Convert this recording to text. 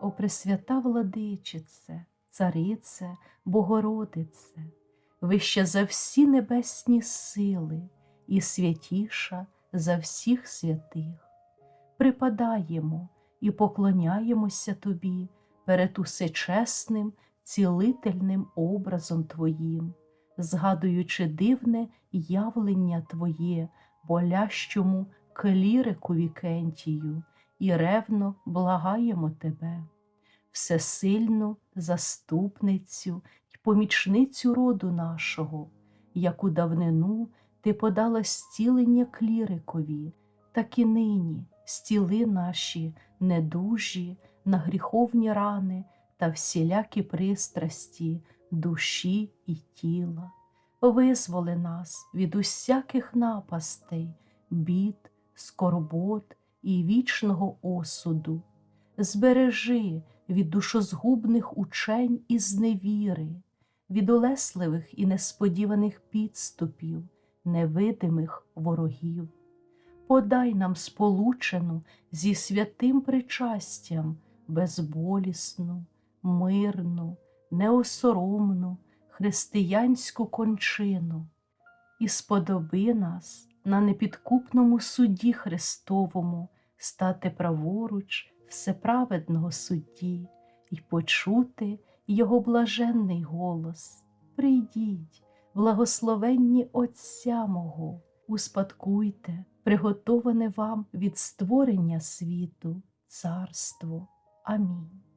О Пресвята владичице, царице, Богородице, вища за всі небесні сили і святіша за всіх святих. Припадаємо і поклоняємося Тобі перед усечесним, цілительним образом Твоїм, згадуючи дивне явлення Твоє, болящому клірику Вікентію, і ревно благаємо Тебе, всесильну заступницю й помічницю роду нашого, яку давнину Ти подала зцілення клірикові, так і нині стіли наші недужі на гріховні рани та всілякі пристрасті душі і тіла. Визволи нас від усяких напастей, бід, скорбот і вічного осуду. Збережи від душозгубних учень і зневіри, від улесливих і несподіваних підступів, невидимих ворогів. Подай нам сполучену зі святим причастям безболісну, мирну, неосоромну християнську кончину і сподоби нас на непідкупному суді Христовому стати праворуч всеправедного судді і почути Його блаженний голос. Прийдіть, благословенні Отця мого, успадкуйте, приготоване вам від створення світу, царство. Амінь.